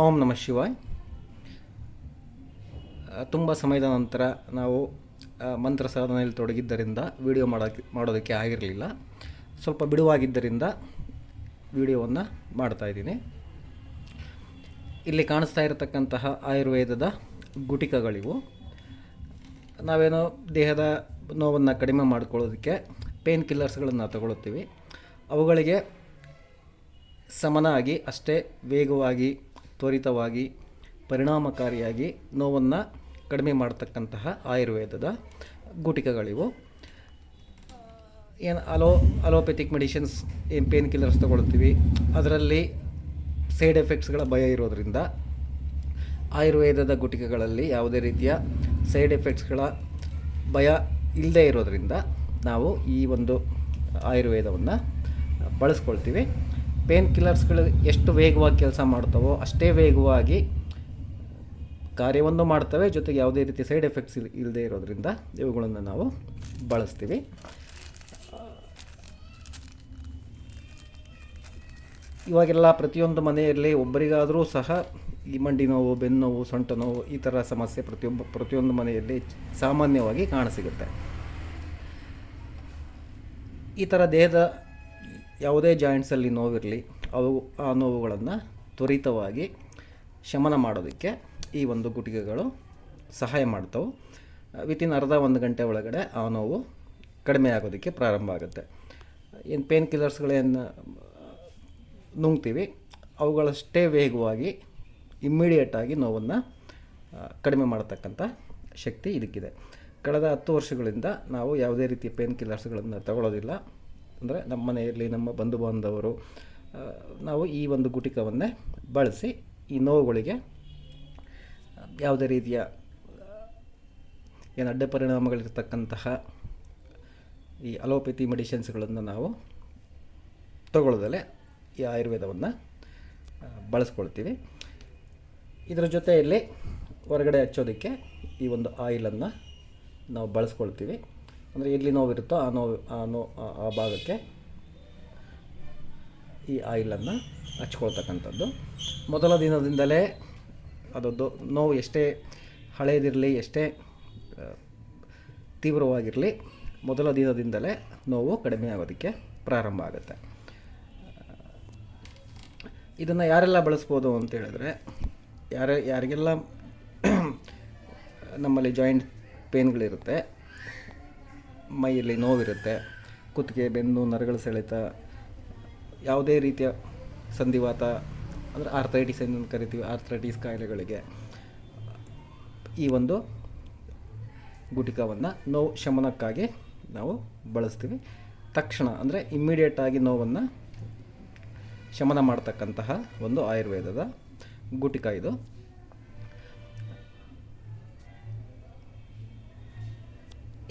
ಓಂ ನಮಃ ಶಿವಾಯ್. ತುಂಬ ಸಮಯದ ನಂತರ ನಾವು ಮಂತ್ರ ಸಾಧನೆಯಲ್ಲಿ ತೊಡಗಿದ್ದರಿಂದ ವಿಡಿಯೋ ಮಾಡೋಕ್ಕೆ ಮಾಡೋದಕ್ಕೆ ಆಗಿರಲಿಲ್ಲ. ಸ್ವಲ್ಪ ಬಿಡುವಾಗಿದ್ದರಿಂದ ವಿಡಿಯೋವನ್ನು ಮಾಡ್ತಾಯಿದ್ದೀನಿ ಇಲ್ಲಿ ಕಾಣಿಸ್ತಾ ಇರತಕ್ಕಂತಹ ಆಯುರ್ವೇದದ ಗುಟಿಕಗಳಿವು. ನಾವೇನೋ ದೇಹದ ನೋವನ್ನು ಕಡಿಮೆ ಮಾಡ್ಕೊಳ್ಳೋದಕ್ಕೆ ಪೇನ್ ಕಿಲ್ಲರ್ಸ್ಗಳನ್ನು ತಗೊಳ್ತೀವಿ ಅವುಗಳಿಗೆ ಸಮನಾಗಿ ಅಷ್ಟೇ ವೇಗವಾಗಿ ತ್ವರಿತವಾಗಿ ಪರಿಣಾಮಕಾರಿಯಾಗಿ ನೋವನ್ನು ಕಡಿಮೆ ಮಾಡ್ತಕ್ಕಂತಹ ಆಯುರ್ವೇದದ ಗುಟಿಕಗಳಿವು. ಏನು ಅಲೋ, ಅಲೋಪೆಥಿಕ್ ಮೆಡಿಷನ್ಸ್ ಏನು ಪೇನ್ ಕಿಲ್ಲರ್ಸ್ ತೊಗೊಳ್ತೀವಿ, ಅದರಲ್ಲಿ ಸೈಡ್ ಎಫೆಕ್ಟ್ಸ್ಗಳ ಭಯ ಇರೋದರಿಂದ ಆಯುರ್ವೇದದ ಗುಟಿಕೆಗಳಲ್ಲಿ ಯಾವುದೇ ರೀತಿಯ ಸೈಡ್ ಎಫೆಕ್ಟ್ಸ್ಗಳ ಭಯ ಇಲ್ಲದೆ ಇರೋದರಿಂದ ನಾವು ಈ ಒಂದು ಆಯುರ್ವೇದವನ್ನು ಬಳಸ್ಕೊಳ್ತೀವಿ. ಪೇನ್ ಕಿಲ್ಲರ್ಸ್ಗಳು ಎಷ್ಟು ವೇಗವಾಗಿ ಕೆಲಸ ಮಾಡ್ತವೋ ಅಷ್ಟೇ ವೇಗವಾಗಿ ಕಾರ್ಯವನ್ನು ಮಾಡ್ತವೆ. ಜೊತೆಗೆ ಯಾವುದೇ ರೀತಿ ಸೈಡ್ ಎಫೆಕ್ಟ್ಸ್ ಇಲ್ ಇಲ್ಲದೆ ಇರೋದ್ರಿಂದ ಇವುಗಳನ್ನು ನಾವು ಬಳಸ್ತೀವಿ. ಇವಾಗೆಲ್ಲ ಪ್ರತಿಯೊಂದು ಮನೆಯಲ್ಲಿ ಒಬ್ಬರಿಗಾದರೂ ಸಹ ಈ ಮಂಡಿ ನೋವು, ಬೆನ್ನು ನೋವು, ಸೊಂಟ ನೋವು ಈ ಥರ ಸಮಸ್ಯೆ ಪ್ರತಿಯೊಬ್ಬ ಪ್ರತಿಯೊಂದು ಮನೆಯಲ್ಲಿ ಸಾಮಾನ್ಯವಾಗಿ ಕಾಣಸಿಗುತ್ತೆ ಈ ಥರ ದೇಹದ ಯಾವುದೇ ಜಾಯಿಂಟ್ಸಲ್ಲಿ ನೋವಿರಲಿ, ಅವು, ಆ ನೋವುಗಳನ್ನು ತ್ವರಿತವಾಗಿ ಶಮನ ಮಾಡೋದಕ್ಕೆ ಈ ಒಂದು ಗುಟಿಗೆಗಳು ಸಹಾಯ ಮಾಡ್ತವೆ. ವಿತಿನ್ ಅರ್ಧ ಒಂದು ಗಂಟೆ ಒಳಗಡೆ ಆ ನೋವು ಕಡಿಮೆ ಆಗೋದಕ್ಕೆ ಪ್ರಾರಂಭ ಆಗುತ್ತೆ. ಏನು ಪೇನ್ ಕಿಲ್ಲರ್ಸ್ಗಳೇನು ನುಂಗ್ತೀವಿ, ಅವುಗಳಷ್ಟೇ ವೇಗವಾಗಿ ಇಮ್ಮಿಡಿಯೇಟಾಗಿ ನೋವನ್ನು ಕಡಿಮೆ ಮಾಡತಕ್ಕಂಥ ಶಕ್ತಿ ಇದಕ್ಕಿದೆ. ಕಳೆದ ಹತ್ತು ವರ್ಷಗಳಿಂದ ನಾವು ಯಾವುದೇ ರೀತಿಯ ಪೇನ್ ಕಿಲ್ಲರ್ಸ್ಗಳನ್ನು ತಗೊಳ್ಳೋದಿಲ್ಲ ಅಂದರೆ ನಮ್ಮ ಮನೆಯಲ್ಲಿ ನಮ್ಮ ಬಂಧು ಬಾಂಧವರು ನಾವು ಈ ಒಂದು ಗುಟಿಕವನ್ನೇ ಬಳಸಿ ಈ ನೋವುಗಳಿಗೆ, ಯಾವುದೇ ರೀತಿಯ, ಏನು ಅಡ್ಡ ಪರಿಣಾಮಗಳಿರ್ತಕ್ಕಂತಹ ಈ ಅಲೋಪತಿ ಮೆಡಿಷನ್ಸ್ಗಳನ್ನು ನಾವು ತಗೊಳ್ಳೋದಲ್ಲೇ ಈ ಆಯುರ್ವೇದವನ್ನು ಬಳಸ್ಕೊಳ್ತೀವಿ. ಇದರ ಜೊತೆಯಲ್ಲಿ ಹೊರಗಡೆ ಹಚ್ಚೋದಕ್ಕೆ ಈ ಒಂದು ಆಯಿಲನ್ನು ನಾವು ಬಳಸ್ಕೊಳ್ತೀವಿ. ಅಂದರೆ ಎಲ್ಲಿ ನೋವಿರುತ್ತೋ ಆ ನೋವು, ಆ ನೋ, ಆ- ಭಾಗಕ್ಕೆ ಈ ಆಯಿಲನ್ನು ಹಚ್ಕೊಳ್ತಕ್ಕಂಥದ್ದು. ಮೊದಲ ದಿನದಿಂದಲೇ ಅದೊಂದು ನೋವು ಎಷ್ಟೇ ಹಳೆಯದಿರಲಿ ಎಷ್ಟೇ ತೀವ್ರವಾಗಿರಲಿ, ಮೊದಲ ದಿನದಿಂದಲೇ ನೋವು ಕಡಿಮೆ ಆಗೋದಕ್ಕೆ ಪ್ರಾರಂಭ ಆಗುತ್ತೆ. ಇದನ್ನು ಯಾರೆಲ್ಲ ಬಳಸ್ಬೋದು ಅಂತ ಹೇಳಿದ್ರೆ, ಯಾರ, ಯಾರಿಗೆಲ್ಲ ನಮ್ಮಲ್ಲಿ ಜಾಯಿಂಟ್ ಪೇನ್ಗಳಿರುತ್ತೆ ಮೈಯಲ್ಲಿ ನೋವಿರುತ್ತೆ, ಕುತ್ತಿಗೆ, ಬೆನ್ನು, ನರಗಳು ಸೆಳೆತ, ಯಾವುದೇ ರೀತಿಯ ಸಂಧಿವಾತ, ಅಂದರೆ ಆರ್ಥೈಟಿಸ್ ಎಂದು ಕರಿತೀವಿ ಆರ್ಥ್ರೈಟಿಸ್ ಕಾಯಿಲೆಗಳಿಗೆ. ಈ ಒಂದು ಗುಟಿಕವನ್ನು ನೋವು ಶಮನಕ್ಕಾಗಿ ನಾವು ಬಳಸ್ತೀವಿ. ತಕ್ಷಣ ಅಂದರೆ ಇಮ್ಮಿಡಿಯೇಟಾಗಿ ನೋವನ್ನು ಶಮನ ಮಾಡ್ತಕ್ಕಂತಹ ಒಂದು ಆಯುರ್ವೇದದ ಗುಟಿಕ ಇದು.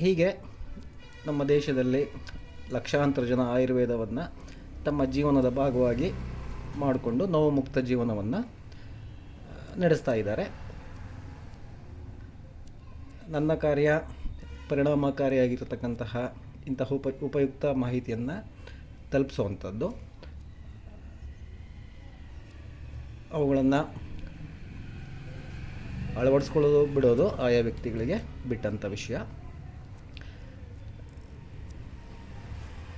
ಹೀಗೆ ನಮ್ಮ ದೇಶದಲ್ಲಿ ಲಕ್ಷಾಂತರ ಜನ ಆಯುರ್ವೇದವನ್ನು ತಮ್ಮ ಜೀವನದ ಭಾಗವಾಗಿ ಮಾಡಿಕೊಂಡು ನೋವು ಮುಕ್ತ ಜೀವನವನ್ನು ನಡೆಸ್ತಾ ಇದ್ದಾರೆ. ನನ್ನ ಕಾರ್ಯ ಪರಿಣಾಮಕಾರಿಯಾಗಿರತಕ್ಕಂತಹ ಇಂತಹ ಉಪ, ಉಪಯುಕ್ತ ಮಾಹಿತಿಯನ್ನು ತಲುಪಿಸುವಂಥದ್ದು. ಅವುಗಳನ್ನು ಅಳವಡಿಸ್ಕೊಳ್ಳೋದು, ಬಿಡೋದು ಆಯಾ ವ್ಯಕ್ತಿಗಳಿಗೆ ಬಿಟ್ಟಂಥ ವಿಷಯ.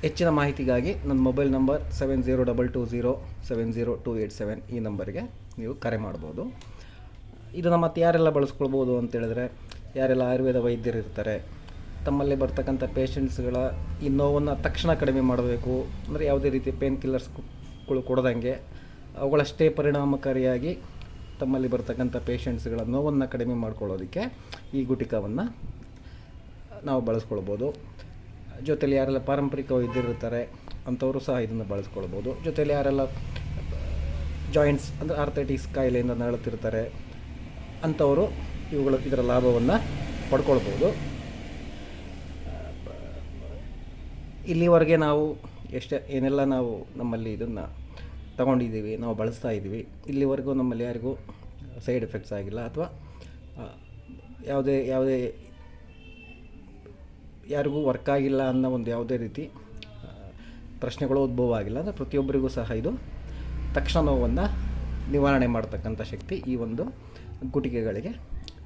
ಹೆಚ್ಚಿನ ಮಾಹಿತಿಗಾಗಿ ನನ್ನ mobile number seven zero double two zero seven zero two eight seven ಈ ನಂಬರ್ಗೆ ನೀವು ಕರೆ ಮಾಡ್ಬೋದು. ಇದನ್ನು ಮತ್ತು ಯಾರೆಲ್ಲ ಬಳಸ್ಕೊಳ್ಬೋದು ಅಂತೇಳಿದ್ರೆ ಯಾರೆಲ್ಲ ಆಯುರ್ವೇದ ವೈದ್ಯರು ಇರ್ತಾರೆ, ತಮ್ಮಲ್ಲಿ ಬರ್ತಕ್ಕಂಥ ಪೇಷಂಟ್ಸ್ಗಳ ಈ ನೋವನ್ನು ತಕ್ಷಣ ಕಡಿಮೆ ಮಾಡಬೇಕು, ಅಂದರೆ ಯಾವುದೇ ರೀತಿ ಪೇನ್ ಕಿಲ್ಲರ್ಸ್ಗಳು ಕೊಡದಂಗೆ ಅವುಗಳಷ್ಟೇ ಪರಿಣಾಮಕಾರಿಯಾಗಿ ತಮ್ಮಲ್ಲಿ ಬರ್ತಕ್ಕಂಥ ಪೇಷಂಟ್ಸ್ಗಳ ನೋವನ್ನು ಕಡಿಮೆ ಮಾಡ್ಕೊಳ್ಳೋದಕ್ಕೆ ಈ ಗುಟಿಕವನ್ನು ನಾವು ಬಳಸ್ಕೊಳ್ಬೋದು. ಜೊತೆಲಿ ಯಾರೆಲ್ಲ ಪಾರಂಪರಿಕ ಇದ್ದಿರ್ತಾರೆ ಅಂಥವರು ಸಹ ಇದನ್ನು ಬಳಸ್ಕೊಳ್ಬೋದು. ಜೊತೆಲಿ ಯಾರೆಲ್ಲ ಜಾಯಿಂಟ್ಸ್ ಅಂದರೆ ಆರ್ಥೈಟಿಸ್ ಕಾಯಿಲೆಯಿಂದ ನರಳುತ್ತಿರ್ತಾರೆ ಅಂಥವರು ಇವುಗಳು, ಇದರ ಲಾಭವನ್ನು ಪಡ್ಕೊಳ್ಬೋದು. ಇಲ್ಲಿವರೆಗೆ ನಾವು ಎಷ್ಟೇ, ಏನೆಲ್ಲ ನಾವು ನಮ್ಮಲ್ಲಿ ಇದನ್ನು ತಗೊಂಡಿದ್ದೀವಿ, ನಾವು ಬಳಸ್ತಾ ಇದ್ದೀವಿ, ಇಲ್ಲಿವರೆಗೂ ನಮ್ಮಲ್ಲಿ ಯಾರಿಗೂ ಸೈಡ್ ಎಫೆಕ್ಟ್ಸ್ ಆಗಿಲ್ಲ ಅಥವಾ ಯಾವುದೇ ಯಾವುದೇ ಯಾರಿಗೂ ವರ್ಕ್ ಆಗಿಲ್ಲ ಅನ್ನೋ ಒಂದು ಯಾವುದೇ ರೀತಿ ಪ್ರಶ್ನೆಗಳು ಉದ್ಭವ ಆಗಿಲ್ಲ ಅಂದರೆ ಪ್ರತಿಯೊಬ್ಬರಿಗೂ ಸಹ ಇದು ತಕ್ಷಣ ನೋವನ್ನು ನಿವಾರಣೆ ಮಾಡ್ತಕ್ಕಂಥ ಶಕ್ತಿ ಈ ಒಂದು ಗುಟಿಕೆಗಳಿಗೆ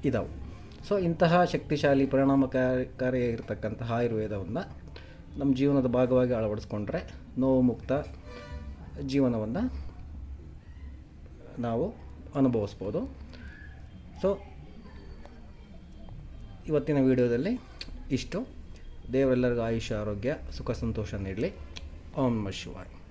ಇದಾವೆ. ಸೊ ಇಂತಹ ಶಕ್ತಿಶಾಲಿ ಪರಿಣಾಮಕಾರಿ ಇರತಕ್ಕಂತಹ ಆಯುರ್ವೇದವನ್ನು ನಮ್ಮ ಜೀವನದ ಭಾಗವಾಗಿ ಅಳವಡಿಸ್ಕೊಂಡ್ರೆ ನೋವು ಮುಕ್ತ ಜೀವನವನ್ನು ನಾವು ಅನುಭವಿಸ್ಬೋದು. ಸೊ ಇವತ್ತಿನ ವಿಡಿಯೋದಲ್ಲಿ ಇಷ್ಟು. ದೇವರೆಲ್ಲರಿಗೂ ಆಯುಷ್ಯ ಆರೋಗ್ಯ ಸುಖ ಸಂತೋಷ ನೀಡಲಿ. ಓಂ ನಮಃ